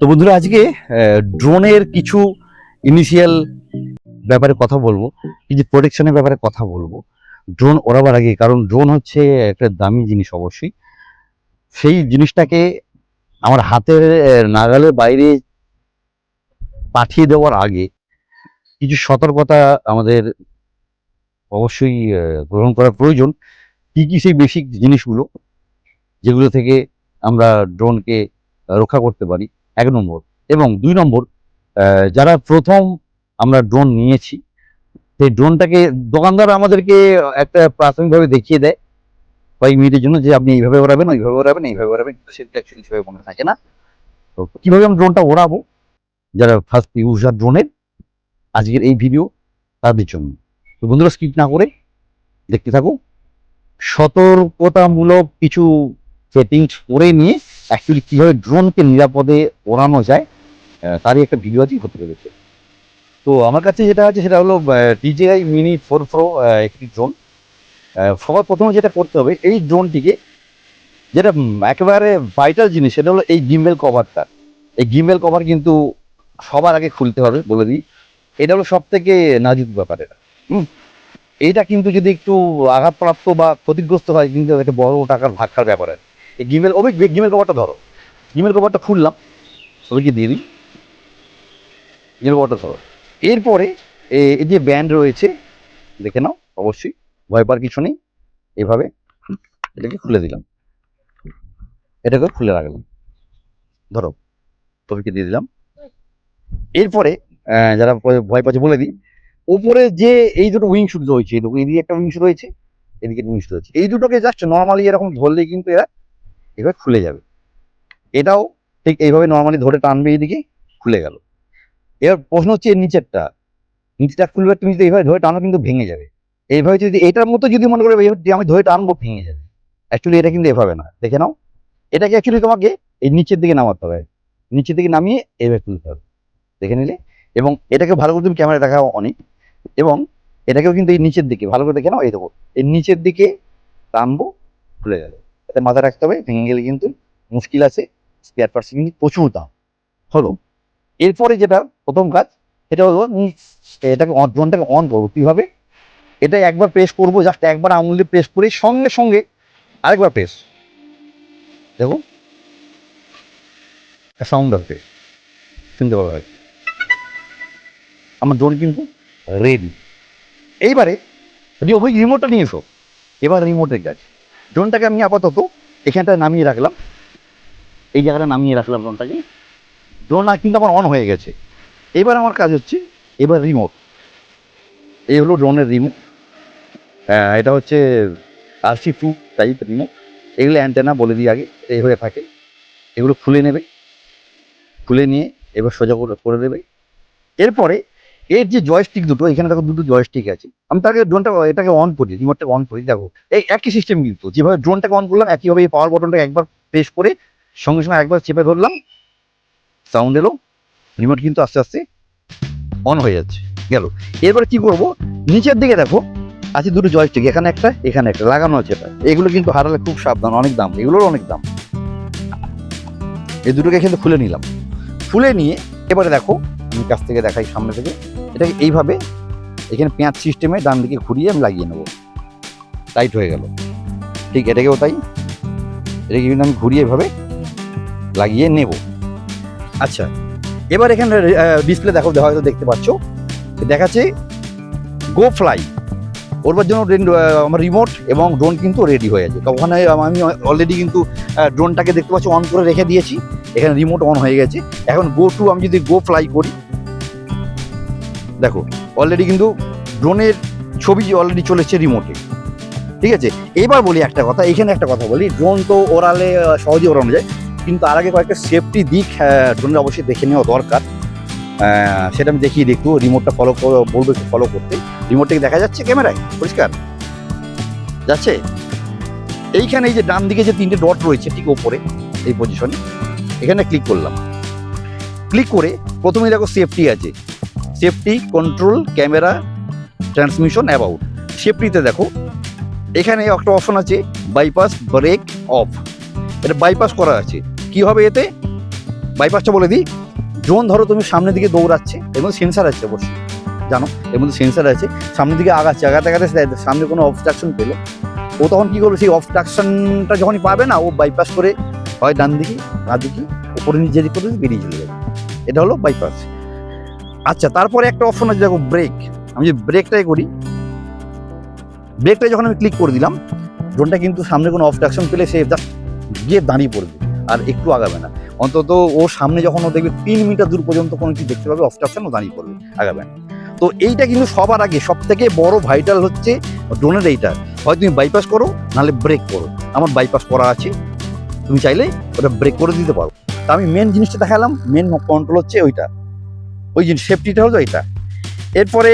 তো বন্ধুরা আজকে ড্রোনের কিছু ইনিশিয়াল ব্যাপারে কথা বলব, কিছু প্রোটেকশনের ব্যাপারে কথা বলব। ড্রোন ওড়াবার আগে, কারণ ড্রোন হচ্ছে একটা দামি জিনিস অবশ্যই। সেই জিনিসটাকে আমার হাতের নাগালের বাইরে পাঠিয়ে দেওয়ার আগে কিছু সতর্কতা আমাদের অবশ্যই গ্রহণ করা প্রয়োজন। কি কি সেই বেসিক জিনিসগুলো, যেগুলো থেকে আমরা ড্রোনকে রক্ষা করতে পারি? এক নম্বর। এবং দুই নম্বর যারা প্রথম আমরা ড্রোন নিয়েছি, সেই ড্রোনটাকে দোকানদার আমাদেরকে একটা প্রাথমিকভাবে দেখিয়ে দেয় কয়েক মিনিটের জন্য যে আপনি এইভাবে ওড়াবেন, ওইভাবে ওড়াবেন, এইভাবে ওড়াবেন, কিন্তু সেটা অ্যাকচুয়ালি সেভাবে মনে থাকে না। তো কীভাবে আমি ড্রোনটা ওড়াবো? যারা ফার্স্ট ইউজার ড্রোনের আজকের এই ভিডিও তাদের জন্য। তো বন্ধুরা স্কিপ না করে দেখতে থাকো। সতর্কতামূলক কিছু সেটিংস করে নিয়ে অ্যাকচুয়ালি কীভাবে ড্রোনকে নিরাপদে ওড়ানো যায় তারই একটা ভিডিও আজকে হতে চলেছে। তো আমার কাছে যেটা আছে সেটা হলো ডিজেআই মিনি ফোর প্রো একটি ড্রোন সবার প্রথমে যেটা করতে হবে, এই ড্রোনটিকে যেটা একেবারে ভাইটাল জিনিস, সেটা হলো এই গিম্বেল কভারটা এই গিম্বেল কভার কিন্তু সবার আগে খুলতে হবে, বলে দিই। এটা হলো সব থেকে নাজুক ব্যাপার এটা, হুম? এইটা কিন্তু যদি একটু আঘাতপ্রাপ্ত বা ক্ষতিগ্রস্ত হয়, কিন্তু একটা বড় টাকার ভাগ ব্যাপার আছে। এই গিমেল ওবে গিমেল কভারটা ধরো। গিমেল কভারটা খুললাম, ওদেরকে দিয়ে দিই। গিমেল কভারটা ধরো। এরপরে এই যে ব্যান্ড রয়েছে, দেখে নাও, অবশ্যই। ভয় পাওয়ার কিছু নেই। এইভাবে এটাকে খুলে দিলাম। এটাকে খুলে রাখলাম। ধরো তোকে দিয়ে দিলাম। এরপরে যারা ভয়- পাচ্ছে বলে দিই উপরে যে এই দুটো উইং শুট রয়েছে এদিকে একটা উইং শুট রয়েছে, এদিকে উইং শুট রয়েছে। এই দুটোকে জাস্ট নর্মালি এরকম ধরলেই কিন্তু এরা এভাবে খুলে যাবে। এটাও ঠিক এইভাবে নর্মালি ধরে টানবে এইদিকে, খুলে গেল। এবার প্রশ্ন হচ্ছে এর নিচেরটা। নিচেটা খুলবে, তুমি যদি এইভাবে ধরে টানো কিন্তু ভেঙে যাবে। এইভাবে যদি, এটার মতো যদি মনে করে এইভাবে যে আমি ধরে টানবো, ভেঙে যাবে। অ্যাকচুয়ালি এটা কিন্তু এভাবে না। দেখে নাও। এটাকে অ্যাকচুয়ালি তোমাকে এই নিচের দিকে নামাতে হবে। নিচের দিকে নামিয়ে এইভাবে তুলতে হবে। দেখে নিলে? এবং এটাকে ভালো করে তুমি ক্যামেরা দেখাও অনেক। এবং এটাকেও কিন্তু এই নিচের দিকে, ভালো করে দেখে নাও, এই দেবো এই নিচের দিকে টানবো, খুলে যাবে এটা মাথায় রাখতে হবে, ভেঙে গেলে কিন্তু মুশকিল আছে স্পেয়ার পার্টস কিন্তু প্রচুর দাম। হলো। এরপরে যেটা প্রথম কাজ, সেটা হলো এটাকে ড্রোনটাকে অন করব। কীভাবে? এটা একবার প্রেস করব জাস্ট একবার আঙুল দিয়ে প্রেস করে সঙ্গে সঙ্গে আরেকবার প্রেস দেখো। সাউন্ড আসবে। শুনতে পাবে। আমার ড্রোন কিন্তু রেডি এইবারে রিমোটটা নিয়ে এসো, এবার রিমোটের কাজ ড্রোনটাকে আমি আপাতত এখানটা নামিয়ে রাখলাম। এই জায়গাটা নামিয়ে রাখলাম ড্রোনটাকে। ড্রোন কিন্তু আমার অন হয়ে গেছে। এবার আমার কাজ হচ্ছে, এবার রিমোট এই হলো ড্রোনের রিমোট এটা হচ্ছে R C two type remote এগুলো অ্যান্টেনা বলে দিই আগে, এই হয়ে থাকে। এগুলো খুলে নেবে। খুলে নিয়ে এবার সোজা করে করে দেবে। এরপরে এর যে জয়স্টিক দুটো, এখানে দেখো দুটো জয়স্টিক আছে। আমি তাকে ড্রোনটা এটাকে অন করি রিমোটটাকে অন করি, দেখো। এই একই সিস্টেম কিন্তু, যেভাবে ড্রোনটাকে অন করলাম, একইভাবে এই পাওয়ার বটনটাকে একবার প্রেস করে, সঙ্গে সঙ্গে একবার চেপে ধরলাম সাউন্ড এলো রিমোট কিন্তু আস্তে আস্তে অন হয়ে যাচ্ছে, গেল। এরপরে কি করব, নিচের দিকে দেখো, আছে দুটো জয়স্টিক এখানে একটা এখানে একটা, লাগানো আছে এটা। এগুলো কিন্তু হারালে খুব সাবধান, অনেক দাম, এগুলোর অনেক দাম। এই দুটোকে কিন্তু খুলে নিলাম। খুলে নিয়ে, এবারে দেখো আমি কাছ থেকে দেখাই সামনে থেকে। এটাকে এইভাবে এখানে পেঁয়াজ সিস্টেমে ডান দিকে ঘুরিয়ে আমি লাগিয়ে নেব। টাইট হয়ে গেল। ঠিক এটাকেও তাই। এটাকে কিন্তু আমি ঘুরিয়ে এভাবে লাগিয়ে নেব। আচ্ছা এবার এখানে ডিসপ্লে দেখো হয়তো দেখতে পাচ্ছ। দেখাচ্ছে গো ফ্লাই ওরবার জন্য আমার রিমোট এবং ড্রোন কিন্তু রেডি হয়ে আছে। ওখানে আমি অলরেডি কিন্তু ড্রোনটাকে দেখতে পাচ্ছি অন করে রেখে দিয়েছি। এখানে রিমোট অন হয়ে গেছে। এখন গো টু আমি যদি গো ফ্লাই করি দেখো অলরেডি কিন্তু ড্রোনের ছবি অলরেডি চলেছে রিমোটে ঠিক আছে? এবার বলি একটা কথা এখানে একটা কথা বলি ড্রোন তো আহ, সহজে ওড়ানো যায় কিন্তু তার আগে কয়েকটা সেফটি দিক ড্রোনের অবশ্যই দেখে নেওয়া দরকার। সেটা আমি দেখিয়ে দেখব রিমোটটা ফলো বলব একটু ফলো করতে। রিমোটটাকে দেখা যাচ্ছে ক্যামেরায়? পরিষ্কার? যাচ্ছে? এইখানে এই যে ডান দিকে যে তিনটে ডট রয়েছে ঠিক ওপরে এই পজিশনে এখানে ক্লিক করলাম। ক্লিক করে প্রথমে দেখো সেফটি আছে। Safety control camera transmission about সেফটিতে দেখো, এখানে একটা অপশন আছে বাইপাস ব্রেক অফ এটা বাইপাস করা আছে। কি হবে এতে? বাইপাসটা বলে দিই ড্রোন ধরো তুমি সামনের দিকে দৌড়াচ্ছে, এর মধ্যে সেন্সার আছে অবশ্যই, জানো? এর মধ্যে সেন্সার আছে, সামনের দিকে আগাচ্ছে, আগাতে আগাতে সামনে কোনো অবস্ট্রাকশন পেল। ও তখন কী করবে, সেই অবস্ট্রাকশনটা যখনই পাবে না, ও বাইপাস করে হয় ডান দিকে বা দিকে ওপরে নিচে দিক বেরিয়ে চলে যাবে। এটা হলো বাইপাস আচ্ছা তারপরে একটা অপশন আছে, দেখো ব্রেক আমি যে ব্রেকটাই করি ব্রেকটা যখন আমি ক্লিক করে দিলাম ড্রোনটা কিন্তু সামনে কোনো অবস্ট্রাকশন পেলে সে জাস্ট গিয়ে দাঁড়িয়ে পড়বে, আর একটু আগাবে না। অন্তত ও সামনে যখন ও দেখবে তিন মিটার দূর পর্যন্ত কোনো কিছু দেখতে পাবে অবস্ট্রাকশন ও দাঁড়িয়ে পড়বে, আগাবে না। তো এইটা কিন্তু সবার আগে সব থেকে বড় ভাইটাল হচ্ছে ড্রোনের এইটা। হয় তুমি বাইপাস করো, নাহলে ব্রেক করো। আমার বাইপাস করা আছে, তুমি চাইলে ওটা ব্রেক করে দিতে পারো। তা আমি মেন জিনিসটা দেখালাম মেন কন্ট্রোল হচ্ছে ওইটা। ওই জিনিস সেফটিটা হলো এইটা এরপরে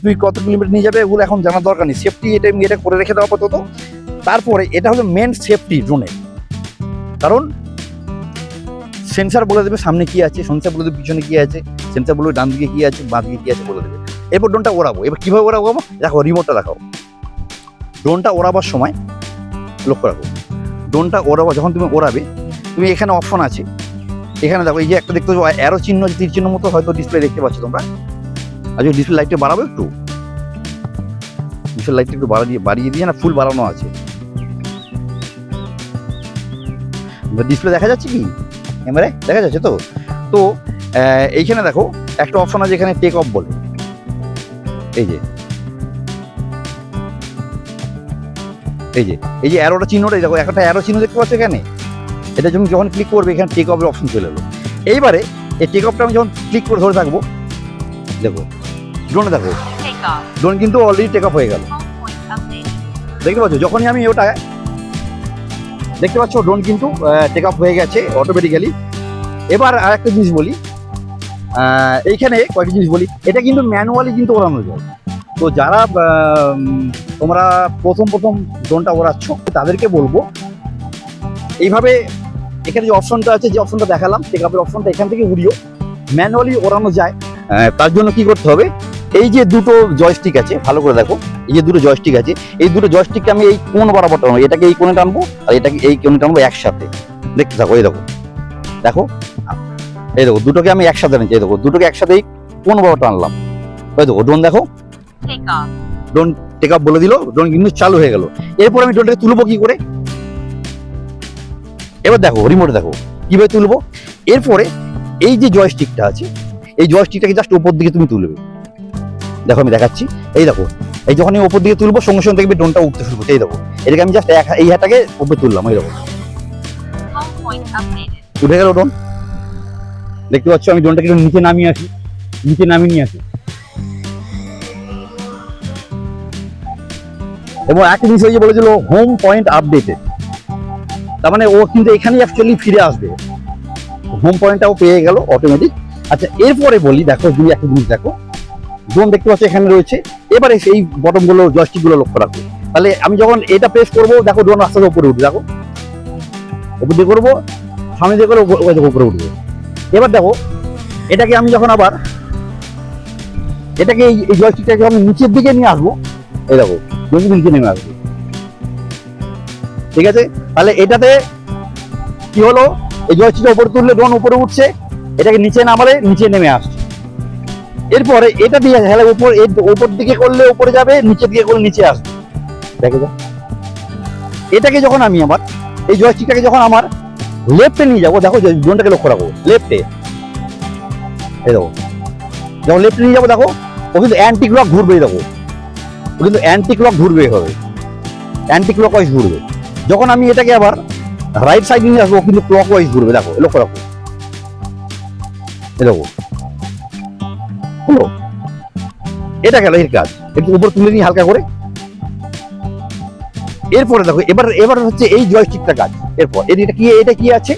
তুমি কত কিলোমিটার নিয়ে যাবে এগুলো এখন জানার দরকার নেই। সেফটি এটা এটা করে রেখে দেওয়া আপাতত। তারপরে এটা হলো মেন সেফটি ড্রোনের কারণ সেন্সার বলে দেবে সামনে কী আছে সেন্সার বলে দেবে পিছনে কী আছে সেন্সার বলে ডান দিকে কী আছে বাঁ দিকে কী আছে বলে দেবে। এরপর ড্রোনটা ওড়াবো। এবার কীভাবে ওড়াবো? দেখো রিমোটটা দেখাও। ড্রোনটা ওড়াবার সময় লক্ষ্য রাখো। ড্রোনটা ওড়াবো, যখন তুমি ওড়াবে, তুমি এখানে অপশন আছে। এখানে দেখো, এই যে একটা দেখতে পাচ্ছ অ্যারো চিহ্ন, তীর চিহ্ন মতো হয়তো ডিসপ্লে দেখতে পাচ্ছ তোমরা। আর যদি ডিসপ্লে লাইটটা বাড়াবো একটু ডিসপ্লে লাইটটা একটু বাড়িয়ে বাড়িয়ে দিয়ে না ফুল বাড়ানো আছে। ডিসপ্লে দেখা যাচ্ছে কি? ক্যামেরায় দেখা যাচ্ছে তো? তো এইখানে দেখো, একটা অপশন আছে এখানে টেক অফ বলে। এই যে। এই যে এই যে অ্যারোটা চিহ্নটা, এই দেখো, একটা অ্যারো চিহ্ন দেখতে পাচ্ছ এখানে? এটা যখন যখন ক্লিক করবে এখানে টেক অফের অপশন চলে এলো। এইবারে এই টেক অফটা আমি যখন ক্লিক করে ধরে থাকব দেখো ড্রোনে দেখো ড্রোন কিন্তু অলরেডি টেক অফ হয়ে গেল. দেখতে পাচ্ছ? যখনই আমি ওটা দেখতে পাচ্ছ ড্রোন কিন্তু টেক অফ হয়ে গেছে অটোমেটিক্যালি এবার আর একটা জিনিস বলি। এইখানে কয়েকটি জিনিস বলি। এটা কিন্তু ম্যানুয়ালি কিন্তু ওড়ানো যায়। তো যারা তোমরা প্রথম প্রথম ড্রোনটা ওড়াচ্ছ তাদেরকে বলব এইভাবে এখানে যে অপশনটা আছে যে অপশনটা দেখালাম টেক আপের অপশনটা এখান থেকে উড়িও। ম্যানুয়ালি ওড়ানো যায়। আহ, তার জন্য কি করতে হবে? এই যে দুটো জয়স্টিক আছে ভালো করে দেখো এই যে দুটো জয়স্টিক আছে এই দুটো জয়স্টিককে আমি এই কোন বরাবর টানবো? এটাকে এই কোণে টানবো আর এটাকে এই কোণে টানবো একসাথে। দেখতে থাকো এই দেখো দেখো এই দেখো দুটোকে আমি একসাথে নিচ্ছি এই দেখো দুটোকে একসাথে এই কোন বরাবর টানলাম? ওই দেখো ড্রোন দেখো. ড্রোন টেক আপ বলে দিল ড্রোন কিন্তু চালু হয়ে গেল। এরপর আমি ড্রোনটাকে তুলবো কি করে? এবার দেখো রিমোটে দেখো কীভাবে তুলবো? এরপরে এই যে জয়স্টিকটা আছে এই জয়স্টিকটাকে জাস্ট উপর দিকে তুমি তুলবে। দেখো আমি দেখাচ্ছি। এই দেখো এই যখন আমি উপর দিকে তুলবো সঙ্গে সঙ্গে দেখবে ড্রোনটা উঠতে শুরু করছে। এই দেখো এটাকে আমি জাস্ট এই হাতটাকে উপরে তুললাম এই দেখো. উঠে গেল ড্রোন দেখতে পাচ্ছ আমি ড্রোনটাকে একটু নিচে নামিয়ে আসি নিচে নামিয়ে নিয়ে আসি। এবং একটা জিনিস ওই যে বলেছিল হোম পয়েন্ট আপডেটেড তার মানে ও কিন্তু এখানেই অ্যাকচুয়ালি ফিরে আসবে। হোম পয়েন্টটাও পেয়ে গেল অটোমেটিক আচ্ছা এরপরে বলি, দেখো তুমি একটা জিনিস দেখো। ড্রোন দেখতে পাচ্ছ, এখানে রয়েছে। এবারে সেই বটমগুলো জয়স্টিকগুলো লক্ষ্য রাখো। তাহলে আমি যখন এটা প্রেস করব, দেখো ড্রোন আস্তে উপরে উঠবে, দেখো। উপর দিয়ে করব, সামনে দিয়ে করে উপরে উঠবে। এবার দেখো, এটাকে আমি যখন আবার এটাকে এই- জয়স্টিকটাকে যখন নিচের দিকে নিয়ে আসব। এই দেখো যদি নিচে নেমে আসবে। ঠিক আছে? তাহলে এটাতে কি হলো? এই জয়স্টিকটা উপরে তুললে ড্রোন উপরে উঠছে, এটাকে নিচে নামালে নিচে নেমে আসছে। এরপরে এটা দিয়ে হেলে উপর উপর দিকে করলে উপরে যাবে, নিচের দিকে করলে নিচে আসবে। দেখে যা এটাকে যখন আমি আমার, এই জয়স্টিকটাকে যখন আমার লেফটে নিয়ে যাব, দেখো জোনটাকে লক্ষ্য রাখো লেফটে এই দেখো। যখন লেফটে নিয়ে যাব, দেখো, ও কিন্তু অ্যান্টি ক্লক ঘুরবে দেখো। ও কিন্তু অ্যান্টি ক্লক ঘুরবে এভাবে অ্যান্টি ক্লক ওয়াইজ ঘুরবে। যখন আমি এটাকে আবার রাইট সাইড নিয়ে আসব, কিন্তু ক্লক ওয়াইজ ঘুরবে, দেখো লক্ষ্য রাখো। দেখো। এটা গেল এর কাজ। একটু উপর তুলে নিই হালকা করে। এরপরে দেখো, এবার এবার হচ্ছে এই জয়স্টিকটা কাজ। এরপর, এর এটা কি এটা কি আছে?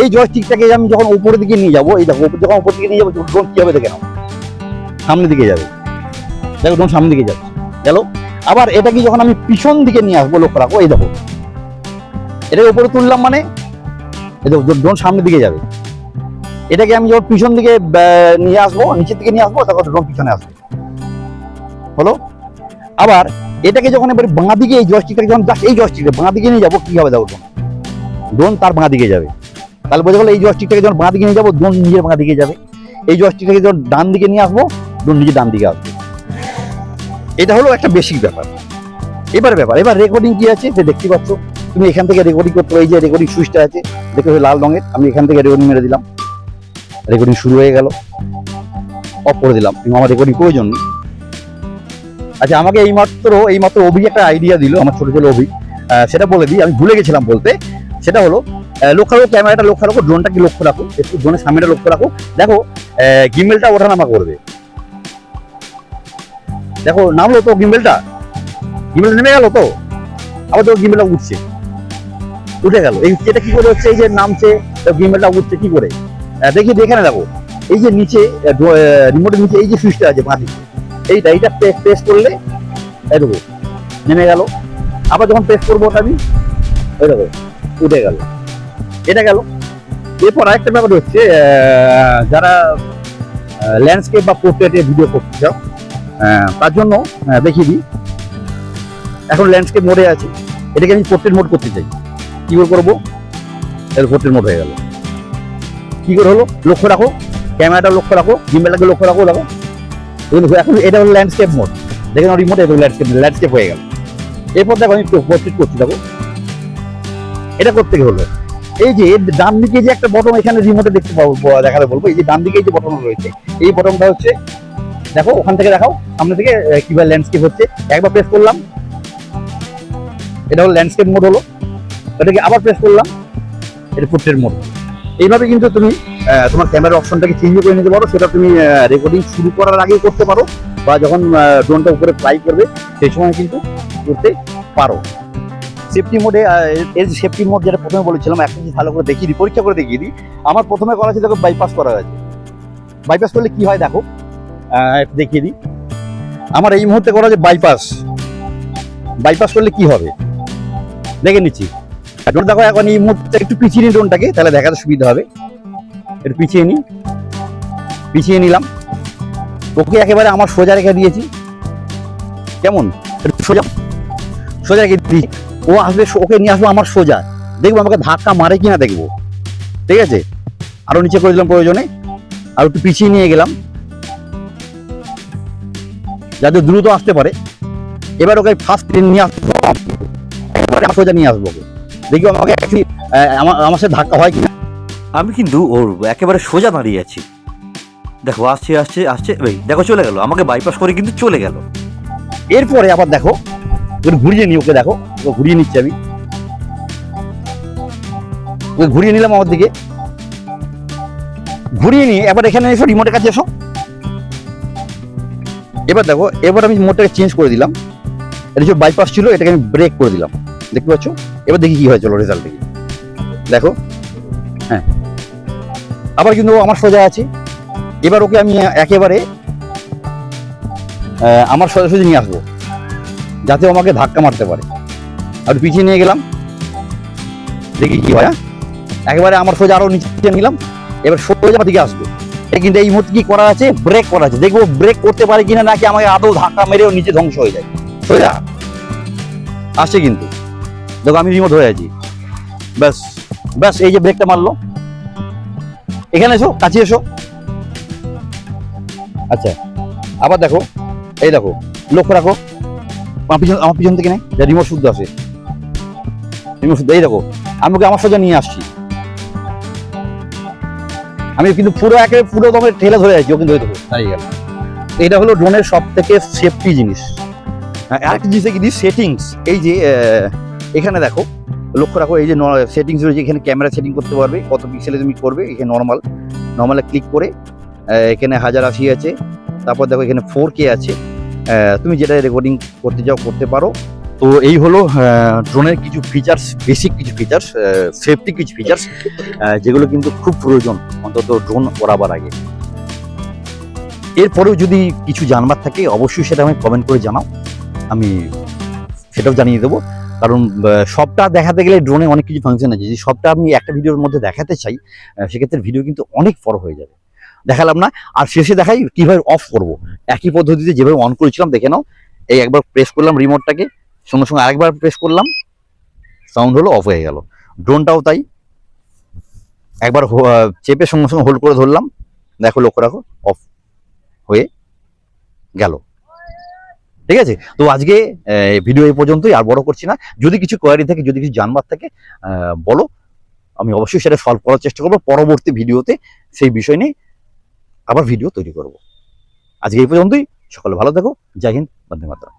এই জয়স্টিকটাকে আমি যখন উপরের দিকে নিয়ে যাব, এই দেখো যখন উপর দিকে নিয়ে যাব ড্রোন কি হবে দেখে নাও। সামনের দিকে যাবে। দেখো ড্রোন সামনের দিকে যাচ্ছে। গেল? আবার এটাকে যখন আমি পিছন দিকে নিয়ে আসব, লক্ষ্য রাখো, এই দেখো। এটাকে উপরে তুললাম মানে? ড্রোন সামনের দিকে যাবে। এটাকে আমি যখন পিছন দিকে নিয়ে আসব, নিচের দিকে নিয়ে আসব, তখন ড্রোন পিছনে আসবে। হলো? আবার এটাকে যখন এবার বাঁ দিকে এই জয়স্টিকটাকে যখন জাস্ট এই জয়স্টিকটা বাঁ দিকে নিয়ে যাব, কি হবে দেখো ড্রোন ড্রোন তার বাঁ দিকে যাবে। তাহলে বোঝা গেলো এই জয়স্টিকটাকে যখন বাঁ দিকে নিয়ে যাব ড্রোন নিজের বাঁ দিকে যাবে। এই জয়স্টিকটাকে যখন ডান দিকে নিয়ে আসব ড্রোন নিজে ডান দিকে আসবে। এটা হলো একটা বেসিক ব্যাপার। এবার ব্যাপার, এবার রেকর্ডিং কি আছে? যে দেখতে পাচ্ছ। তুমি এখান থেকে রেকর্ডিং করতে এই যে রেকর্ডিং সুইচটা আছে দেখো লাল রঙের, আমি এখান থেকে রেকর্ডিং মেরে দিলাম। রেকর্ডিং শুরু হয়ে গেল। অফ করে দিলাম। কিন্তু আমার রেকর্ডিং প্রয়োজন নেই। আচ্ছা আমাকে এইমাত্র এইমাত্র অভি একটা আইডিয়া দিল, আমার ছোট ছোট অভি। সেটা বলে দিই, আমি ভুলে গেছিলাম বলতে। সেটা হলো লক্ষ্য রাখো, ক্যামেরাটা লক্ষ্য রাখো ড্রোনটাকে লক্ষ্য রাখো? একটু ড্রোনের সামনেটা লক্ষ্য রাখো। দেখো গিমেলটা ওঠানামা করবে। দেখো, নামলো তো গিমেলটা গিমেল নেমে গেল তো? আবার তো গিমেলটা উঠছে। উঠে গেল। এই এটা কি করে হচ্ছে এই যে নামছে গিমেলটা উঠছে কি করে? আহ, দেখি এখানে দেখো। এই যে নিচে রিমোটের নিচে এই যে সুইচটা আছে মাটি এইটা এইটা প্রেস করলে এই দেখো নেমে গেল। আবার যখন প্রেস করব ওটা আমি ওই দেখো উঠে গেল। এটা গেল। এরপর আরেকটা ব্যাপার হচ্ছে যারা ল্যান্ডস্কেপ বা পোর্ট্রেটে ভিডিও করতে চাও তার জন্য দেখিয়ে দিই। এখন ল্যান্ডস্কেপ মোডে আছে। এটাকে আমি পোর্ট্রেট মোড করতে চাই। কি করে করব? এটা পোর্ট্রেট মোড হয়ে গেল। কি করে হলো? লক্ষ্য রাখো ক্যামেরাটা লক্ষ্য রাখো জিমেলটাকে লক্ষ্য রাখো, দেখো। এখন এটা হলো ল্যান্ডস্কেপ মোড দেখেন রিমোট এটা ল্যান্ডস্কেপ ল্যান্ডস্কেপ হয়ে গেল। এরপর দেখো, আমি পোর্ট্রেট করছি, দেখো। এটা করতে হলো? এই যে, এর ডান দিকে যে একটা বটন এখানে রিমোটে দেখতে পাবো দেখাতে বলব। এই যে, ডান দিকে যে বটন রয়েছে, এই বটনটা হচ্ছে, দেখো, ওখান থেকে দেখাও, সামনে থেকে কীভাবে ল্যান্ডস্কেপ হচ্ছে। একবার প্রেস করলাম। এটা হলো ল্যান্ডস্কেপ মোড হলো। এটাকে আবার প্রেস করলাম। এটা পোর্ট্রেট মোড এইভাবে কিন্তু তুমি তোমার ক্যামেরা অপশনটাকে চেঞ্জ করে নিতে পারো। সেটা তুমি রেকর্ডিং শুরু করার আগেই করতে পারো বা যখন ড্রোনটা উপরে ফ্লাই করবে, সেই সময় কিন্তু করতে পারো। সেফটি মোডে এর সেফটি মোড যেটা প্রথমে বলেছিলাম একটা জিনিস ভালো করে দেখিয়ে দিই, পরীক্ষা করে দেখিয়ে দিই, আমার প্রথমে করা আছে দেখো বাইপাস করা হয়েছে। বাইপাস করলে কি হয়, দেখো দেখিয়ে দিই। আমার এই মুহূর্তে করা আছে বাইপাস বাইপাস করলে কি হবে? দেখে নিচ্ছি। ড্রোন দেখো, এখন এই মুহূর্তে একটু পিছিয়ে নিই ড্রোনটাকে তাহলে দেখাতে সুবিধা হবে। একটু পিছিয়ে নিই। পিছিয়ে নিলাম। ওকে একেবারে আমার সোজা রেখে দিয়েছি। কেমন? সোজা। সোজা রেখে ও আসবে, ওকে নিয়ে আসব আমার সোজা। দেখব আমাকে ধাক্কা মারে কিনা দেখব। ঠিক আছে? আরও নিচে করে দিলাম প্রয়োজনে। আর একটু পিছিয়ে নিয়ে গেলাম। যাতে দ্রুত আসতে পারে। এবার ওকে ফার্স্ট ট্রেন নিয়ে আসব সোজা নিয়ে আসব ওকে। দেখব আমাকে আমার আমার সাথে ধাক্কা হয় কিনা? আমি কিন্তু ওর একেবারে সোজা দাঁড়িয়ে আছি। দেখো আসছে আসছে আসছে। ওই দেখো চলে গেল। আমাকে বাইপাস করে কিন্তু চলে গেল। এরপরে আবার দেখো একটু ঘুরিয়ে নি ওকে দেখো ওকে ঘুরিয়ে নিচ্ছি আমি। ওকে ঘুরিয়ে নিলাম আমার দিকে। ঘুরিয়ে নিয়ে এবার এখানে এসো রিমোটের কাছে এসো। এবার দেখো এবার আমি মোটটাকে চেঞ্জ করে দিলাম। এটা যে বাইপাস ছিল এটাকে আমি ব্রেক করে দিলাম। দেখতে পাচ্ছ? এবার দেখি কি হয়, চলো রেজাল্ট দেখি। দেখো। হ্যাঁ। আবার কিন্তু আমার সোজা আছে। এবার ওকে আমি একেবারে আমার সোজাসুজি নিয়ে আসব। যাতে আমাকে ধাক্কা মারতে পারে। আর পিছিয়ে নিয়ে গেলাম। দেখি কি হয় হ্যাঁ? একেবারে আমার সোজা আরও নিচে নিলাম। এবার সোজা দিকে আসবে। কিন্তু এই মুহূর্তে কি করা আছে? ব্রেক করা আছে। দেখব ব্রেক করতে পারে কিনা, নাকি আমাকে আদৌ ধাক্কা মেরেও নিচে ধ্বংস হয়ে যায়। সোজা। আসছে কিন্তু। দেখো, আমি রিমোট হয়ে আছি। ব্যাস ব্যাস, এই যে ব্রেকটা মারলো। এখানে এসো, কাছে এসো। আচ্ছা আবার দেখো, এই দেখো, লক্ষ্য রাখো। আমার পিছন আমার পিছন থেকে নেই যা রিমোট শুদ্ধ আসে রিমোট শুদ্ধ, এই দেখো, আমি ওকে আমার সোজা নিয়ে আসছি। আমি কিন্তু পুরো একে, পুরো তোমার ঠেলে ধরে আছি, ও কিন্তু দাঁড়িয়ে গেল। এটা হলো ড্রোনের সব থেকে সেফটি জিনিস। আরেকটা জিনিস কি সেটিংস, এই যে এখানে দেখো, লক্ষ্য রাখো, এই যে সেটিংস রয়েছে, এখানে ক্যামেরা সেটিং করতে পারবে, কত পিক্সেলে তুমি করবে, এখানে নর্মাল নর্মালে ক্লিক করে এখানে হাজার আশি আছে, তারপর দেখো এখানে ফোর কে আছে তুমি যেটা রেকর্ডিং করতে চাও, করতে পারো। তো এই হলো ড্রোনের কিছু ফিচার্স বেসিক কিছু ফিচার্স সেফটি কিছু ফিচার্স যেগুলো কিন্তু খুব প্রয়োজন অন্তত ড্রোন ওড়াবার আগে। এরপরেও যদি কিছু জানবার থাকে, অবশ্যই সেটা আমি কমেন্ট করে জানাও, আমি সেটাও জানিয়ে দেবো। কারণ সবটা দেখাতে গেলে ড্রোনে অনেক কিছু ফাংশন আছে। যদি সবটা আমি একটা ভিডিওর মধ্যে দেখাতে চাই সেক্ষেত্রে ভিডিও কিন্তু অনেক বড় হয়ে যাবে। দেখালাম না, আর শেষে দেখাই কীভাবে অফ করব। একই পদ্ধতিতে যেভাবে অন করেছিলাম, দেখে নাও। এই একবার প্রেস করলাম রিমোটটাকে সঙ্গে সঙ্গে আরেকবার প্রেস করলাম সাউন্ড হলো অফ হয়ে গেল। ড্রোনটাও তাই। একবার চেপে সঙ্গে সঙ্গে হোল্ড করে ধরলাম। দেখো, লক্ষ্য রাখো অফ হয়ে গেল। ঠিক আছে? তো আজকে ভিডিও এই পর্যন্তই, আর বড় করছি না। যদি কিছু কোয়ারি থাকে, যদি কিছু জানবার থাকে বলো। আমি অবশ্যই সেটা সলভ করার চেষ্টা করব। পরবর্তী ভিডিওতে সেই বিষয় নিয়ে আবার ভিডিও তৈরি করব। আজকে এই পর্যন্তই। সকলে ভালো থাকো। জয় হিন্দ, বন্দে মাতরম।